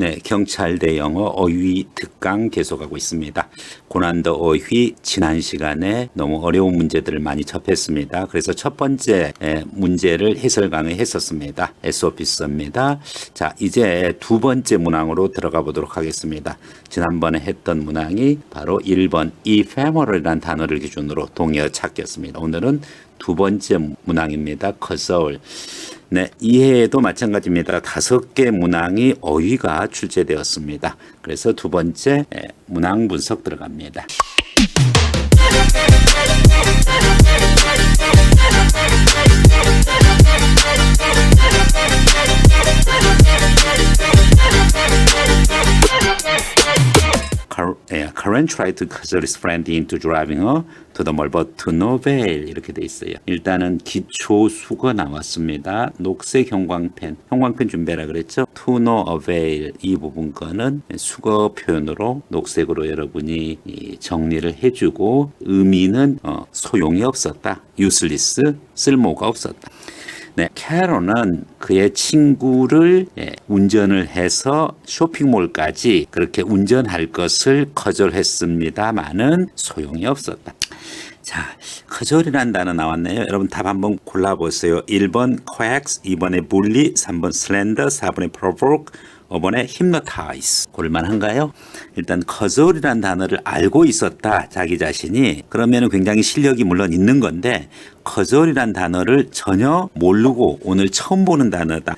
네, 경찰대 영어 어휘 특강 계속하고 있습니다. 고난도 어휘 지난 시간에 너무 어려운 문제들을 많이 접했습니다. 그래서 첫 번째 에, 문제를 해설 강의했었습니다. 에소피스입니다. 자, 이제 두 번째 문항으로 들어가 보도록 하겠습니다. 지난번에 했던 문항이 바로 1번 ephemeral이라는 단어를 기준으로 동의어 찾기였습니다. 오늘은 두 번째 문항입니다. 커서울. 네, 이해에도 마찬가지입니다. 다섯 개 문항이 어휘가 출제되었습니다. 그래서 두 번째 에, 문항 분석 들어갑니다. Car- 예, Karen tried to cajole his friend into driving her to the mall, but to no avail 이렇게 돼 있어요. 일단은 기초 수거 나왔습니다. 녹색 형광펜, 형광펜 준비하라 그랬죠? To no avail 이 부분 거는 수거 표현으로 녹색으로 여러분이 이 정리를 해주고 의미는 어, 소용이 없었다. useless 쓸모가 없었다. 네, 캐롤은 그의 친구를 예, 운전을 해서 쇼핑몰까지 그렇게 운전할 것을 거절했습니다만은 소용이 없었다. 자, 거절이라는 단어 나왔네요. 여러분 답 한번 골라보세요. 1번 coax, 2번에 bully, 3번 slender, 4번에 provoke, 5번에 hypnotize. 고를만한가요? 일단 거절이라는 단어를 알고 있었다. 자기 자신이. 그러면 굉장히 실력이 물론 있는 건데 거절이라는 단어를 전혀 모르고 오늘 처음 보는 단어다.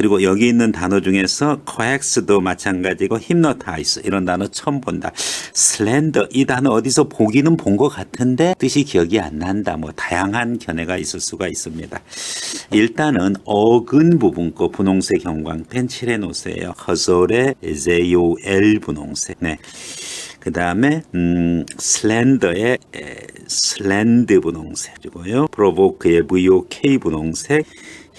그리고 여기 있는 단어 중에서 coax도 마찬가지고 hypnotize 이런 단어 처음 본다. slender 이 단어 어디서 보기는 본 것 같은데 뜻이 기억이 안 난다. 뭐 다양한 견해가 있을 수가 있습니다. 일단은 어근 부분 거 분홍색 형광 펜 칠해 놓으세요. 허설의 ZOL 분홍색. 네. 그 다음에 음, 슬렌더의 에, 슬렌드 분홍색이고요. 프로보크의 VOK 분홍색,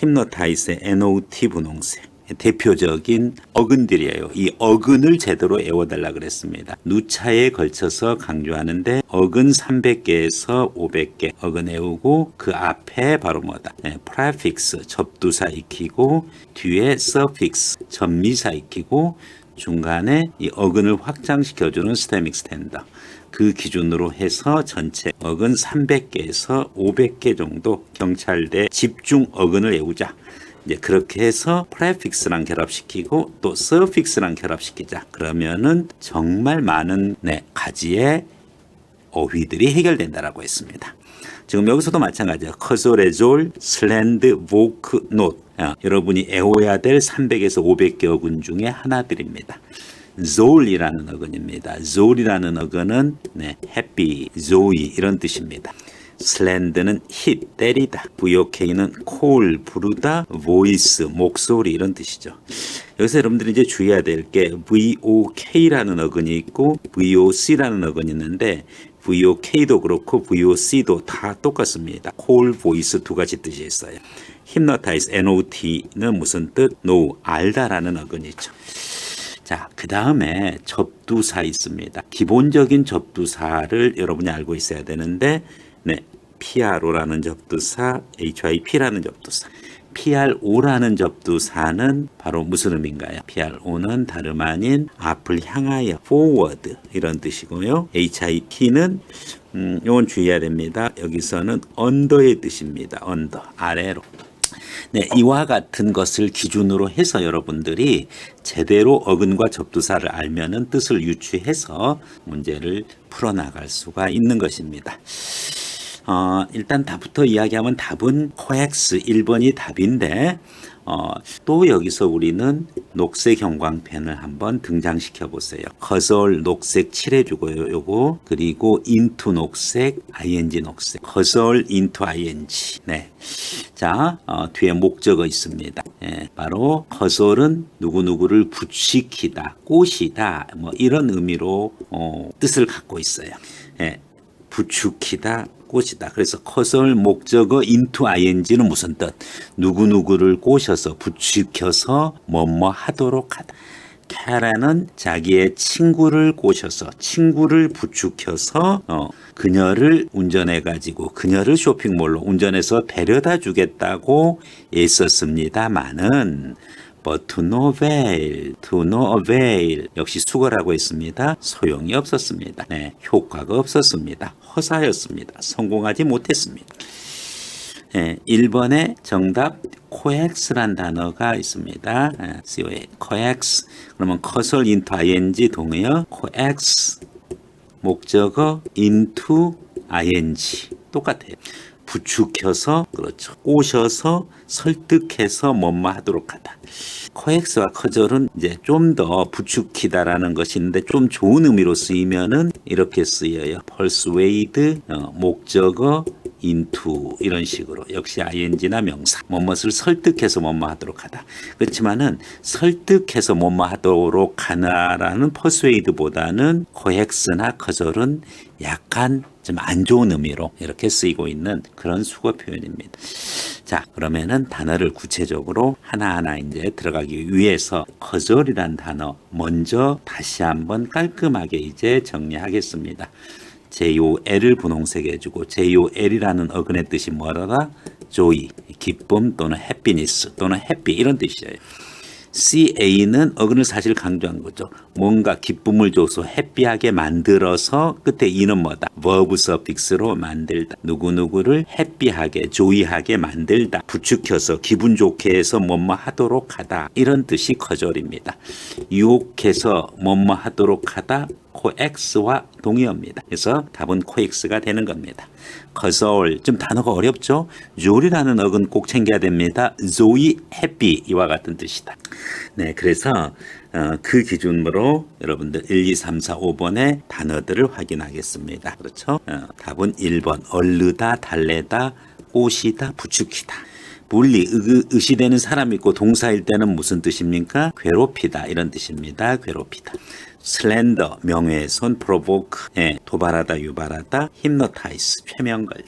힘노타이스의 NOT 분홍색. 대표적인 어근들이에요. 이 어근을 제대로 외워달라 그랬습니다. 누차에 걸쳐서 강조하는데 어근 300개에서 500개 어근 외우고 그 앞에 바로 뭐다? 네, prefix 접두사 익히고 뒤에 suffix 전미사 익히고 중간에 이 어근을 확장시켜주는 스템 익스텐더 그 기준으로 해서 전체 어근 300개에서 500개 정도 경찰대 집중 어근을 외우자. 이제 그렇게 해서 프레픽스랑 결합시키고 또 서픽스랑 결합시키자. 그러면은 정말 많은 네, 가지의 어휘들이 해결된다라고 했습니다. 지금 여기서도 마찬가지예요. 커소레졸, 슬랜드, 보크, 노트. 아, 여러분이 애워야 될 300에서 500개 어근 중에 하나들입니다. 졸이라는 어근입니다. 졸이라는 어근은 네, happy, joy 이런 뜻입니다. 슬랜드는 hit, 때리다. VOK는 call, 부르다. voice, 목소리 이런 뜻이죠. 여기서 여러분들이 이제 주의해야 될 게 VOK라는 어근이 있고 VOC라는 어근이 있는데 VOK도 그렇고 VOC도 다 똑같습니다. call, voice 두 가지 뜻이 있어요. hypnotize, NOT는 무슨 뜻? know, 알다라는 어근이죠. 자, 그 다음에 접두사 있습니다. 기본적인 접두사를 여러분이 알고 있어야 되는데, 네, PRO라는 접두사, HIP라는 접두사. PRO라는 접두사는 바로 무슨 의미인가요? PRO는 다름 아닌 앞을 향하여 forward 이런 뜻이고요. HIT는 음, 이건 주의해야 됩니다. 여기서는 언더의 뜻입니다. 언더 아래로. 네, 이와 같은 것을 기준으로 해서 여러분들이 제대로 어근과 접두사를 알면은 뜻을 유추해서 문제를 풀어나갈 수가 있는 것입니다. 어, 일단 답부터 이야기하면 답은 코엑스 1번이 답인데 어, 또 여기서 우리는 녹색 형광펜을 한번 등장시켜 보세요. 커설 녹색 칠해주고요. 요거 그리고 인투 녹색, ing 녹색. 커설 인투 ing. 네. 자 어, 뒤에 목적어 있습니다. 예, 바로 커설은 누구 누구를 붙이키다, 꼬시다 뭐 이런 의미로 어, 뜻을 갖고 있어요. 예, 부추키다, 꼬시다. 그래서 커설 목적어 into ing는 무슨 뜻? 누구누구를 꼬셔서 부추켜서 뭐뭐 하도록 하다. 캐라는 자기의 친구를 꼬셔서 친구를 부추켜서 어, 그녀를 운전해 가지고 그녀를 쇼핑몰로 운전해서 데려다 주겠다고 애썼습니다마는 but to no avail, to no avail. 역시 수거라고 했습니다. 소용이 없었습니다. 네, 효과가 없었습니다. 허사였습니다. 성공하지 못했습니다. 예, 1번에 정답 coex란 단어가 있습니다. 예, COA, coex. 그러면 커설 into ing 동의어 coex 목적어 into ing 똑같아요. 부추켜서 그렇죠. 꼬셔서 설득해서 뭐뭐 하도록 하다. 코엑스와 커절은 이제 좀 더 부추기다라는 것이 있는데 좀 좋은 의미로 쓰이면은 이렇게 쓰여요. persuade 어, 목적어 into 이런 식으로 역시 ing나 명사 뭐뭇을 설득해서 뭐뭐 하도록 하다. 그렇지만은 설득해서 뭐뭐 하도록 하나라는 persuade보다는 coex나 커절은 약간 좀 안 좋은 의미로 이렇게 쓰이고 있는 그런 수거 표현입니다. 자, 그러면은 단어를 구체적으로 하나하나 이제 들어가기 위해서 거절이란 단어 먼저 다시 한번 깔끔하게 이제 정리하겠습니다. JOL을 분홍색 해주고 JOL이라는 어근의 뜻이 뭐라다? joy, 기쁨 또는 happiness 또는 happy 이런 뜻이에요. CA는 어근을 사실 강조한 거죠. 뭔가 기쁨을 줘서 해피하게 만들어서 끝에 이는 뭐다? verb suffix로 만들다. 누구누구를 해피하게, 조이하게 만들다. 부추켜서 기분 좋게 해서 뭐뭐 하도록 하다. 이런 뜻이 거절입니다. 유혹해서 뭐뭐 하도록 하다. 코엑스와 동의어입니다. 그래서 답은 코엑스가 되는 겁니다. 거절 좀 단어가 어렵죠? 조리라는 어근 꼭 챙겨야 됩니다. 조이 해피 이와 같은 뜻이다. 네, 그래서 어, 그 기준으로 여러분들 1, 2, 3, 4, 5번의 단어들을 확인하겠습니다. 그렇죠? 어, 답은 1번 얼르다, 달래다, 꼬시다, 부추기다. 의, 의시되는 사람 있고 동사일 때는 무슨 뜻입니까? 괴롭히다 이런 뜻입니다. 괴롭히다. 슬렌더 명예훼손 프로보크 예, 도발하다 유발하다 힘노타이스 최명걸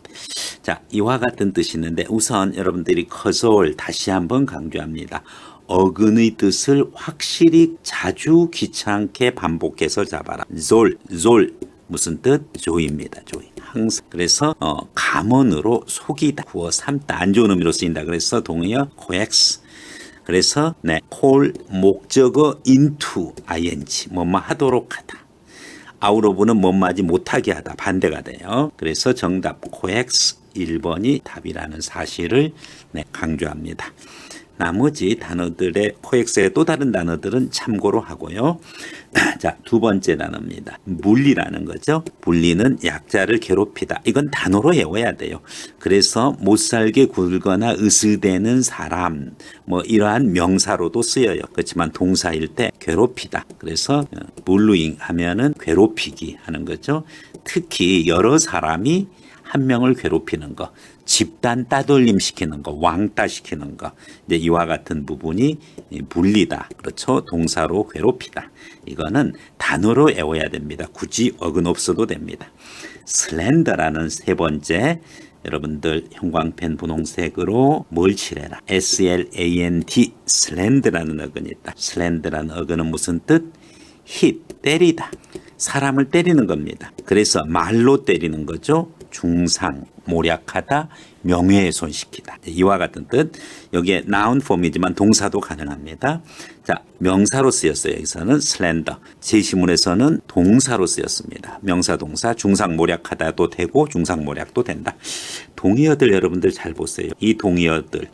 자 이와 같은 뜻이 있는데 우선 여러분들이 커솔 다시 한번 강조합니다. 어근의 뜻을 확실히 자주 귀찮게 반복해서 잡아라. 졸, 졸 무슨 뜻? 조입니다. 조이. 항상 그래서 어, 감언으로 속이다, 구워 삶다 안 좋은 의미로 쓰인다. 그래서 동의어 coex 그래서 네, 콜 목적어 into ing 뭐뭐 하도록 하다. 아우로브는 하지 못하게 하다 반대가 돼요. 그래서 정답 coex 1번이 답이라는 사실을 네, 강조합니다. 나머지 단어들의 코엑스의 또 다른 단어들은 참고로 하고요. 자, 두 번째 단어입니다. 물리라는 거죠. 물리는 약자를 괴롭히다. 이건 단어로 외워야 돼요. 그래서 못 살게 굴거나 으스대는 사람, 뭐 이러한 명사로도 쓰여요. 그렇지만 동사일 때 괴롭히다. 그래서 bullying 하면은 괴롭히기 하는 거죠. 특히 여러 사람이 한 명을 괴롭히는 거, 집단 따돌림 시키는 거, 왕따 시키는 거, 이제 이와 같은 부분이 분리다. 그렇죠? 동사로 괴롭히다. 이거는 단어로 외워야 됩니다. 굳이 어근 없어도 됩니다. 슬렌더라는 세 번째 여러분들 형광펜 분홍색으로 뭘 칠해라. S-L-A-N-D 슬렌드라는 어근이 있다. 슬렌드라는 어근은 무슨 뜻? hit 때리다. 사람을 때리는 겁니다. 그래서 말로 때리는 거죠. 중상, 모략하다, 명예훼손시키다. 이와 같은 뜻. 여기에 noun form이지만 동사도 가능합니다. 자, 명사로 쓰였어요. 여기서는 slander. 제시문에서는 동사로 쓰였습니다. 명사 동사 중상 모략하다도 되고 중상 모략도 된다. 동의어들 여러분들 잘 보세요. 이 동의어들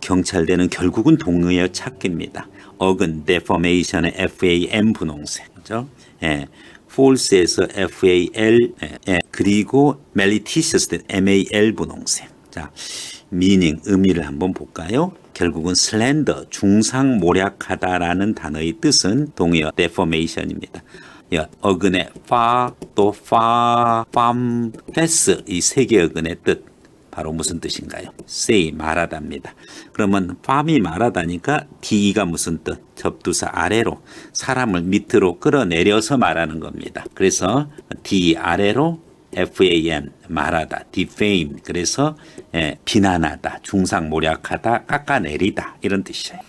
경찰대는 결국은 동의어 찾기입니다. 어근, deformation의 FAM 분홍색. 그죠? 예. false에서 FAL 예, 예. 그리고 malicious MAL 분홍색. 자, meaning 의미를 한번 볼까요? 결국은 slander 중상 모략하다라는 단어의 뜻은 동의어 deformation입니다. 예, 어근의 far 또 far, fam, fast 이세개 어근의 뜻 바로 무슨 뜻인가요? say 말하다입니다. 그러면 farm이 말하다니까 D가 무슨 뜻? 접두사 아래로 사람을 밑으로 끌어내려서 말하는 겁니다. 그래서 D 아래로 FAM 말하다, defame 그래서 예, 비난하다, 중상모략하다, 깎아내리다 이런 뜻이에요.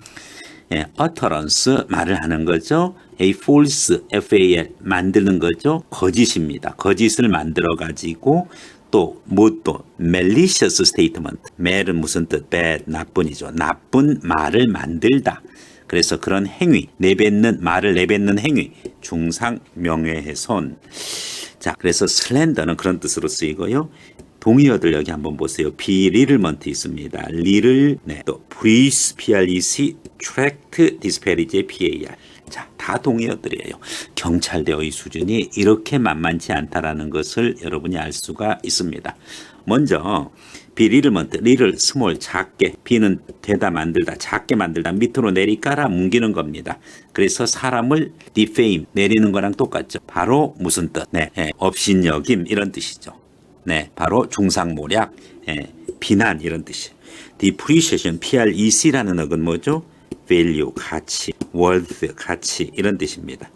예, utterance 말을 하는 거죠. a false FAL 만드는 거죠. 거짓입니다. 거짓을 만들어 가지고 또 무엇도 malicious statement. mal은 무슨 뜻? bad 나쁜이죠. 나쁜 말을 만들다. 그래서 그런 행위, 내뱉는 말을 내뱉는 행위, 중상 명예훼손. 자, 그래서 슬렌더는 그런 뜻으로 쓰이고요. 동의어들 여기 한번 보세요. 비리를먼트 있습니다. 리를 네. 또 브리스 PREC 트랙트 디스페리제 PAR. 자, 다 동의어들이에요. 경찰대의 수준이 이렇게 만만치 않다라는 것을 여러분이 알 수가 있습니다. 먼저 비리를 먼저 리를 스몰 작게 비는 되다 만들다 작게 만들다 밑으로 내리 깔아 뭉기는 겁니다. 그래서 사람을 디페임 내리는 거랑 똑같죠. 바로 무슨 뜻? 네, 예, 업신여김 이런 뜻이죠. 네, 바로 중상모략, 예, 비난 이런 뜻이에요. depreciation, PREC라는 어근 뭐죠? Value, 가치, worth, 가치 이런 뜻입니다.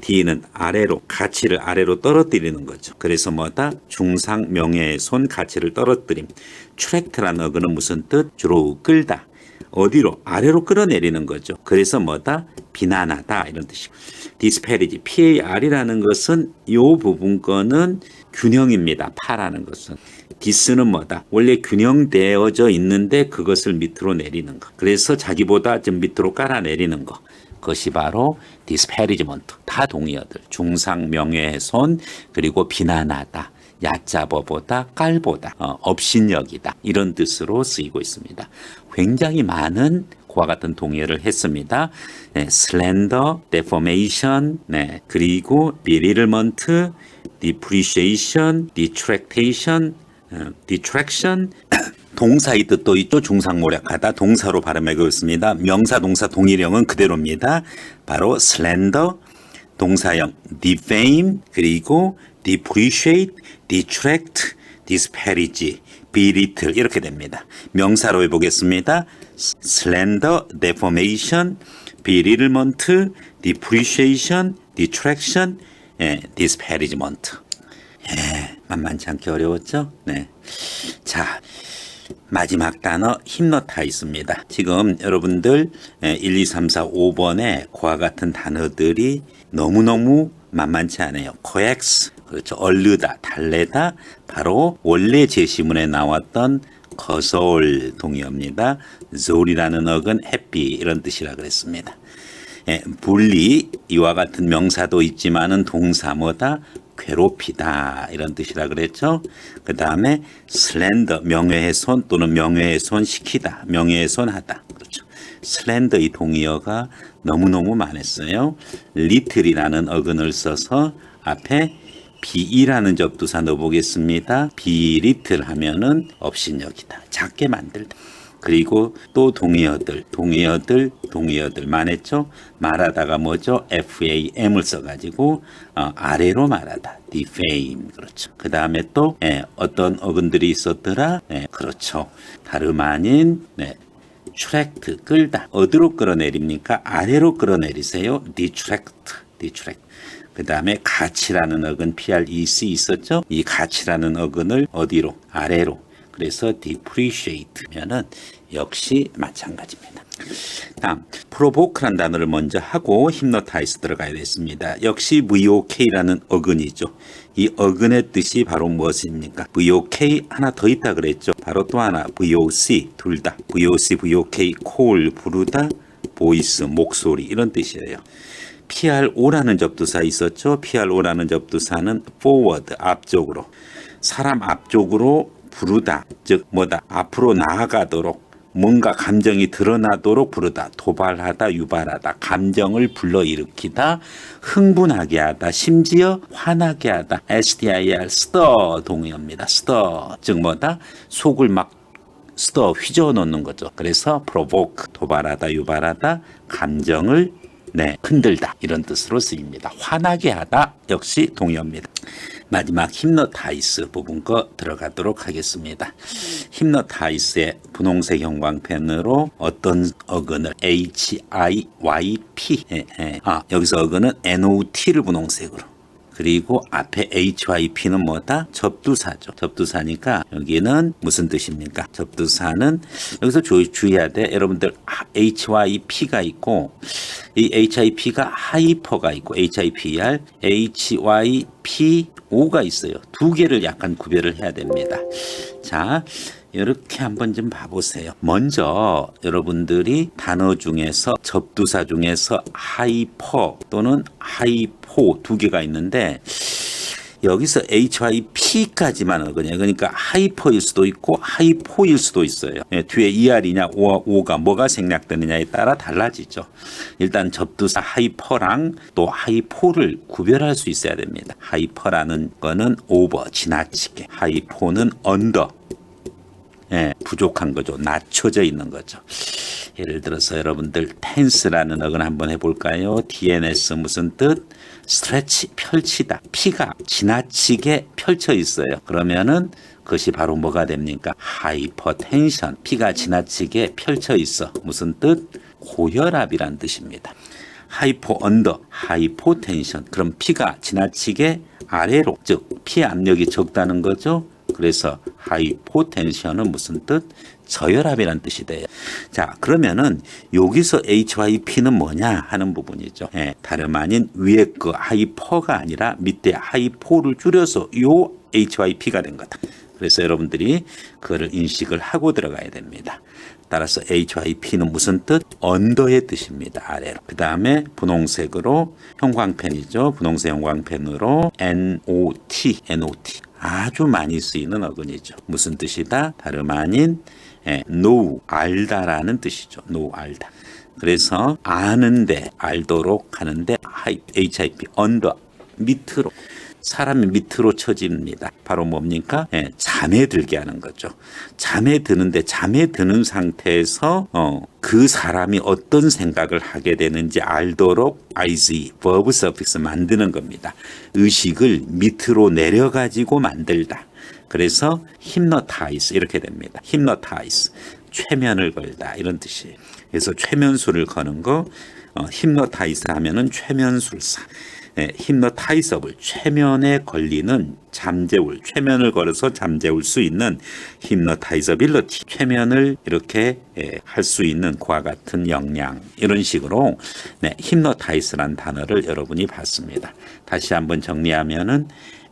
D는 아래로, 가치를 아래로 떨어뜨리는 거죠. 그래서 뭐다? 중상 명예훼손 가치를 떨어뜨림. 트랙트라는 어근은 무슨 뜻? 주로 끌다. 어디로? 아래로 끌어내리는 거죠. 그래서 뭐다? 비난하다 이런 뜻이고. disparity, PAR이라는 것은 요 부분 거는 균형입니다. 파라는 것은. 디스는 뭐다? 원래 균형되어져 있는데 그것을 밑으로 내리는 거. 그래서 자기보다 좀 밑으로 깔아내리는 거. 그것이 바로 디스패리지먼트. 다 동의어들. 중상 명예훼손 그리고 비난하다. 얕잡어보다 깔보다 어, 업신여기다 이런 뜻으로 쓰이고 있습니다. 굉장히 많은 그와 같은 동의어를 했습니다. 네, 슬렌더, 데포메이션, 네, 그리고 depreciation, detractation, 어, detraction, 동사의 뜻도 있죠. 중상모략하다. 동사로 발음하고 있습니다. 명사, 동사 동일형은 그대로입니다. 바로 slender, 동사형 defame, 그리고 depreciate, detract, disparage, belittle 이렇게 됩니다. 명사로 해보겠습니다. slender, deformation, belittlement, depreciation, detraction, 예, disparagement. 예, 만만치 않게 어려웠죠? 네. 자, 마지막 단어 힘너타이스입니다. 지금 여러분들 1, 2, 3, 4, 5번에 그와 같은 단어들이 너무너무 만만치 않아요. coax, 그렇죠. 얼르다, 달래다, 바로 원래 제시문에 나왔던 거서올 동의어입니다. zor이라는 어근 happy 이런 뜻이라 그랬습니다. 예, 분리 이와 같은 명사도 있지만은 동사 뭐다 괴롭히다 이런 뜻이라 그랬죠. 그 다음에 슬렌더 명예훼손 또는 명예훼손 시키다 명예훼손하다 그렇죠. 슬렌더 이 동의어가 너무너무 많았어요. 리틀이라는 어근을 써서 앞에 비이라는 접두사 넣어보겠습니다. 비리틀 하면은 업신여기다. 작게 만들다. 그리고 또 동의어들, 동의어들, 동의어들 많았죠. 말하다가 뭐죠? FAM을 써가지고 어, 아래로 말하다. defame 그렇죠. 그 다음에 또 예, 어떤 어근들이 있었더라. 예, 그렇죠. 다름 아닌 네, 트랙트 끌다. 어디로 끌어내립니까? 아래로 끌어내리세요. detract, detract. 그 다음에 가치라는 어근 PREC 있었죠? 이 가치라는 어근을 어디로? 아래로. 그래서 depreciate면은 역시 마찬가지입니다. 다음 provoke란 단어를 먼저 하고 hypnotize 들어가야 됐습니다. 역시 VOK라는 어근이죠. 이 어근의 뜻이 바로 무엇입니까? VOK 하나 더 있다 그랬죠. 바로 또 하나 VOC 둘 다. VOC, VOK call 부르다, voice 목소리 이런 뜻이에요. PRO라는 접두사 있었죠. PRO라는 접두사는 forward 앞쪽으로 사람 앞쪽으로 부르다. 즉 뭐다? 앞으로 나아가도록 뭔가 감정이 드러나도록 부르다. 도발하다 유발하다. 감정을 불러일으키다 흥분하게 하다 심지어 화나게 하다. STIR 스터 동의어입니다. 스터 즉 뭐다? 속을 막 스터 휘저어 놓는 거죠. 그래서 provoke 도발하다 유발하다 감정을 네, 흔들다. 이런 뜻으로 쓰입니다. 화나게 하다. 역시 동의어입니다. 마지막 힘너타이스 부분 거 들어가도록 하겠습니다. 힘너타이스의 분홍색 형광펜으로 어떤 어근을 H I Y P 예, 예. 아 여기서 어근은 N O T를 분홍색으로 그리고 앞에 HYP는 뭐다? 접두사죠. 접두사니까 여기는 무슨 뜻입니까? 접두사는 여기서 주, 주의해야 돼. 여러분들 HYP가 있고 이 HIP가 하이퍼가 있고 HIPR, HYPO가 있어요. 두 개를 약간 구별을 해야 됩니다. 자, 이렇게 한번 좀 봐보세요. 먼저 여러분들이 단어 중에서 접두사 중에서 하이퍼 또는 하이포 두 개가 있는데 여기서 HYP까지만 어거든요. 그러니까 하이퍼일 수도 있고 하이포일 수도 있어요. 예, 뒤에 ER이냐 O, 가 뭐가 생략되느냐에 따라 달라지죠. 일단 접두사 하이퍼랑 또 하이포를 구별할 수 있어야 됩니다. 하이퍼라는 거는 오버 지나치게, 하이포는 언더 예, 부족한 거죠. 낮춰져 있는 거죠. 예를 들어서 여러분들 텐스라는 어근 한번 해볼까요? DNS 무슨 뜻? 스트레치 펼치다. 피가 지나치게 펼쳐 있어요. 그러면은 그것이 바로 뭐가 됩니까? 하이퍼텐션. 피가 지나치게 펼쳐 있어. 무슨 뜻? 고혈압이란 뜻입니다. 하이포 언더, 하이포텐션. 그럼 피가 지나치게 아래로, 즉 피 압력이 적다는 거죠. 그래서 하이포텐션은 무슨 뜻? 저혈압이란 뜻이 돼요. 자, 그러면은 여기서 HYP는 뭐냐 하는 부분이죠. 예, 다름 아닌 위에 그 하이퍼가 아니라 밑에 하이포를 줄여서 요 HYP가 된 거다. 그래서 여러분들이 그거를 인식을 하고 들어가야 됩니다. 따라서 HYP는 무슨 뜻? 언더의 뜻입니다. 아래로. 그 다음에 분홍색으로 형광펜이죠. 분홍색 형광펜으로 NOT, NOT. 아주 많이 쓰이는 어근이죠. 무슨 뜻이다? 다름 아닌 예, know, 알다라는 뜻이죠. know, 알다. 그래서 아는데, 알도록 하는데 HIP, 언더, 밑으로. 사람이 밑으로 처집니다. 바로 뭡니까? 예, 잠에 들게 하는 거죠. 잠에 드는데 잠에 드는 상태에서 어, 그 사람이 어떤 생각을 하게 되는지 알도록 IZ, verb suffix 만드는 겁니다. 의식을 밑으로 내려가지고 만들다. 그래서 hypnotize 이렇게 됩니다. hypnotize 최면을 걸다 이런 뜻이에요. 그래서 최면술을 거는 거 어, hypnotize 하면은 최면술사. 네, 힘너타이서블 최면에 걸리는 잠재울 최면을 걸어서 잠재울 수 있는 힘너타이서빌러티 최면을 이렇게 예, 할수 있는 그와 같은 역량 이런 식으로 네, 힘너타이스란 단어를 여러분이 봤습니다. 다시 한번 정리하면은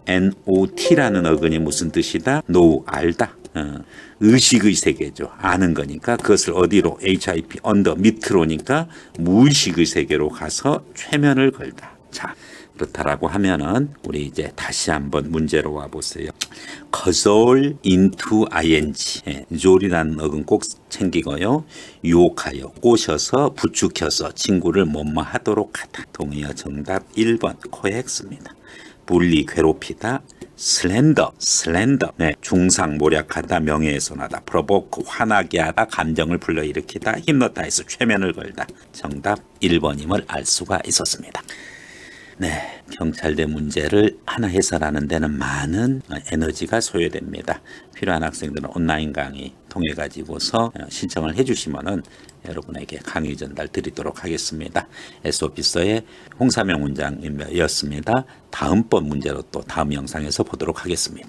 NOT라는 어근이 무슨 뜻이다? 노 알다. 어, 의식의 세계죠. 아는 거니까 그것을 어디로 HIP 언더 밑으로니까 무의식의 세계로 가서 최면을 걸다. 자, 그렇다라고 하면은 우리 이제 다시 한번 문제로 와 보세요. into ing. 예, 졸이라는 어근 꼭 챙기고요. 유혹하여 꼬셔서 부추켜서 친구를 뭐뭐 하도록 하다. 동의어 정답 1번 코엑스입니다. 분리 괴롭히다 슬렌더 슬렌더 네 중상 모략하다 명예훼손하다 프로보크 화나게 하다 감정을 불러일으키다 힘넣다해서 최면을 걸다 정답 1번임을 알 수가 있었습니다. 네, 경찰대 문제를 하나 해설하는 데는 많은 에너지가 소요됩니다. 필요한 학생들은 온라인 강의 통해 가지고서 신청을 해주시면은 여러분에게 강의 전달 드리도록 하겠습니다. S오피서의 홍사명 원장이었습니다. 다음번 문제로 또 다음 영상에서 보도록 하겠습니다.